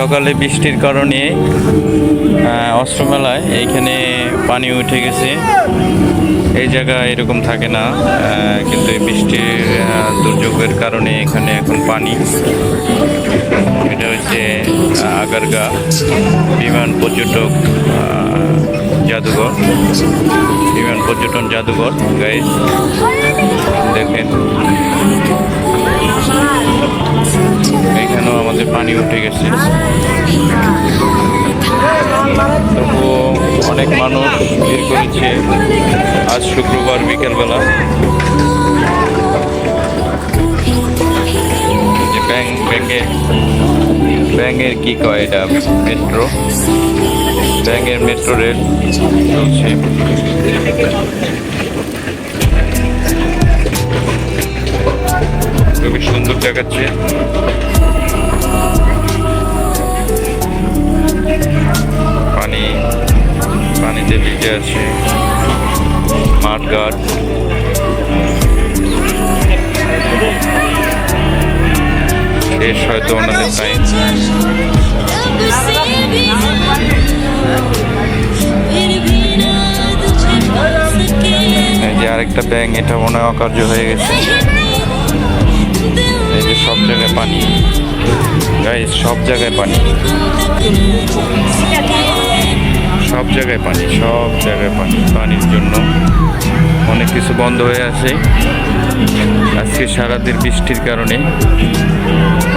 সকালে বৃষ্টির কারণে অস্ত্রমেলায় এইখানে পানি উঠে গেছে। এই জায়গা এরকম থাকে না কিন্তু এই বৃষ্টির দুর্যোগের কারণে এখানে এখন পানি। এটা হচ্ছে আগারগা বিমান পর্যটক জাদুঘর। বিমান পর্যটন জাদুঘর। গাইজ দেখেন। পানি উঠে গেছে। তবুও অনেক মানুষ ভিড় করেছে। আজ শুক্রবার বিকেলবেলা। ব্যাং ব্যাঙ্গের ব্যাঙ্গের কি কয় এটা? মেট্রো? ব্যাঙ্গের মেট্রো রেল চলছে। খুবই সুন্দর দেখাচ্ছে। ঘাট শেষ হয়তো ওনাদের টাইম এই যে আরেকটা ব্যাং এটা মনে হয় অকার্য হয়ে গেছে। এই যে সব জায়গায় পানি। গাইস সব জায়গায় পানি। সব জায়গায় পানি, সব জায়গায় পানি, পানির জন্য অনেক কিছু বন্ধ হয়ে আছে। আজকে সারাদিন বৃষ্টির কারণে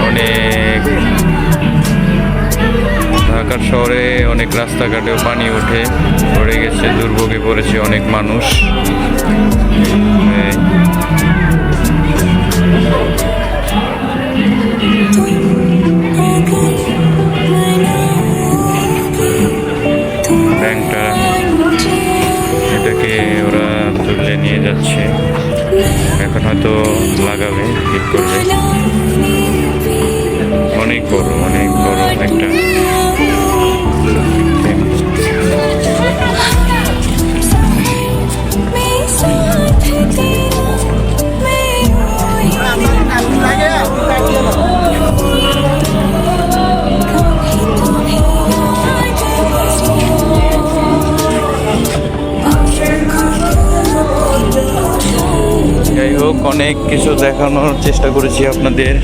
অনেক ঢাকার শহরে অনেক রাস্তাঘাটেও পানি ওঠে পড়ে গেছে, দুর্ভোগে পড়েছে অনেক মানুষ। অনেক বড় অনেক বড় একটা অনেক কিছু দেখানোর চেষ্টা করেছি আপনাদের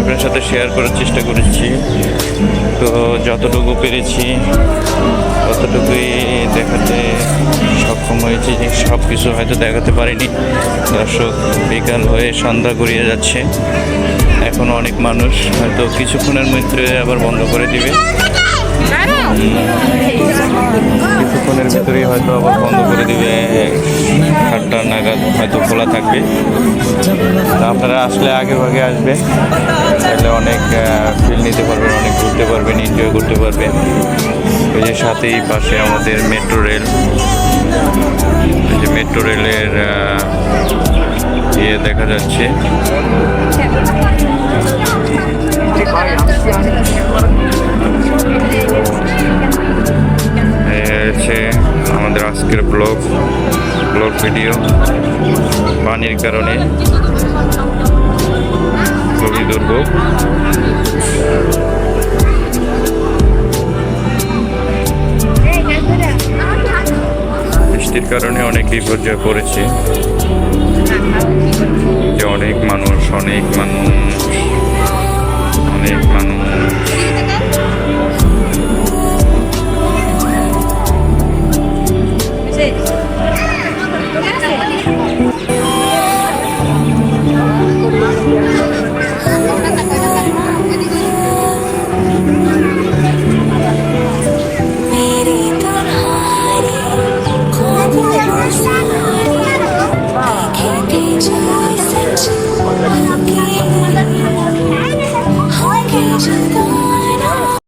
আপনার সাথে শেয়ার করার চেষ্টা করেছি। তো যতটুকু পেরেছি ততটুকুই দেখাতে সক্ষম হয়েছি যে সব কিছু হয়তো দেখাতে পারিনি। দর্শক বিকাল হয়ে সন্ধ্যা গড়িয়ে যাচ্ছে। এখন অনেক মানুষ হয়তো কিছুক্ষণের মধ্যে আবার বন্ধ করে দিবে। কিছুক্ষণের ভিতরেই হয়তো আবার বন্ধ করে দিবে। আটটা নাগাদ হয়তো খোলা থাকবে। আপনারা আসলে আগে ভাগে আসবেন তাহলে অনেক ফিল নিতে পারবেন, অনেক ঘুরতে পারবেন এনজয় করতে পারবেন। ওই যে সাথেই পাশে আমাদের মেট্রো রেল এই যে মেট্রো রেলের ইয়ে দেখা যাচ্ছে। আমাদের আজকের ব্লগ ভিডিও পানির কারণে খুবই দুর্ভোগ। বৃষ্টির কারণে অনেক বিপর্যয় পড়েছে যে অনেক মানুষ অনেক মানুষ অনেক মানুষ